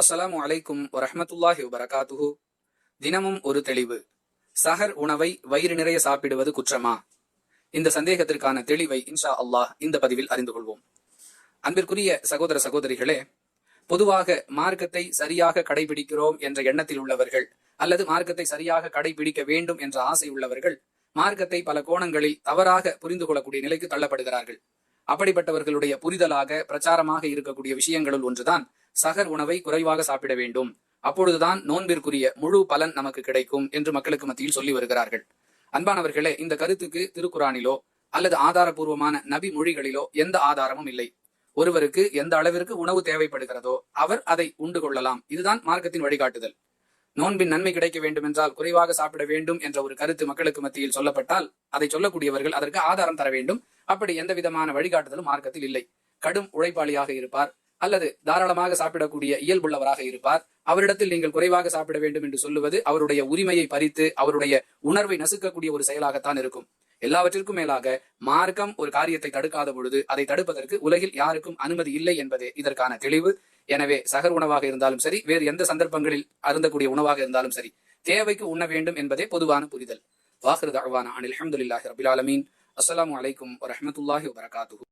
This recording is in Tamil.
அஸ்ஸலாமு அலைக்கும் வரஹ்மத்துல்லாஹி வரகாத்துஹு தினமும் ஒரு தெளிவு. சஹர் உணவை வயிறு நிறைய சாப்பிடுவது குற்றமா? இந்த சந்தேகத்திற்கான தெளிவை இன்ஷா அல்லாஹ் இந்த பதிவில் அறிந்து கொள்வோம். அன்பிற்குரிய சகோதர சகோதரிகளே பொதுவாக மார்க்கத்தை சரியாக கடைபிடிக்கிறோம் என்ற எண்ணத்தில் உள்ளவர்கள் அல்லது மார்க்கத்தை சரியாக கடைபிடிக்க வேண்டும் என்ற ஆசை உள்ளவர்கள் மார்க்கத்தை பல கோணங்களில் தவறாக புரிந்து கொள்ளக்கூடிய நிலைக்கு தள்ளப்படுகிறார்கள். அப்படிப்பட்டவர்களுடைய புரிதலாக பிரச்சாரமாக இருக்கக்கூடிய விஷயங்களுள் ஒன்றுதான் சகர் உணவை குறைவாக சாப்பிட வேண்டும். அப்பொழுதுதான் நோன்பிற்குரிய முழு பலன் நமக்கு கிடைக்கும் என்று மக்களுக்கு மத்தியில் சொல்லி வருகிறார்கள். அன்பானவர்களே இந்த கருத்துக்கு திருக்குறானிலோ அல்லது ஆதாரபூர்வமான நபி மொழிகளிலோ எந்த ஆதாரமும் இல்லை. ஒருவருக்கு எந்த அளவிற்கு உணவு தேவைப்படுகிறதோ அவர் அதை உண்டு கொள்ளலாம். இதுதான் மார்க்கத்தின் வழிகாட்டுதல். நோன்பின் நன்மை கிடைக்க வேண்டும் என்றால் குறைவாக சாப்பிட வேண்டும் என்ற ஒரு கருத்து மக்களுக்கு மத்தியில் சொல்லப்பட்டால் அதை சொல்லக்கூடியவர்கள் அதற்கு ஆதாரம் தர வேண்டும். அப்படி எந்த விதமான வழிகாட்டுதலும் மார்க்கத்தில் இல்லை. கடும் உழைப்பாளியாக இருப்பார். அல்லது தாராளமாக சாப்பிடக்கூடிய இயல்புள்ளவராக இருப்பார். அவரிடத்தில் நீங்கள் குறைவாக சாப்பிட வேண்டும் என்று சொல்லுவது அவருடைய உரிமையை பறித்து அவருடைய உணர்வை நசுக்கக்கூடிய ஒரு செயலாகத்தான் இருக்கும். எல்லாவற்றிற்கும் மேலாக மார்க்கம் ஒரு காரியத்தை தடுக்காத பொழுது அதை தடுப்பதற்கு உலகில் யாருக்கும் அனுமதி இல்லை என்பதே இதற்கான தெளிவு. எனவே சகர் உணவாக இருந்தாலும் சரி வேறு எந்த சந்தர்ப்பங்களில் அருந்தக்கூடிய உணவாக இருந்தாலும் சரி தேவைக்கு உண்ண வேண்டும் என்பதே பொதுவான புரிதல். வாஹர் தகவான அனில் அஹமதுல்லாஹி ரபில் ஆலமீன். அஸ்ஸலாமு அலைக்கும் வரஹமத்துல்லாஹி வபரகாத்துஹு.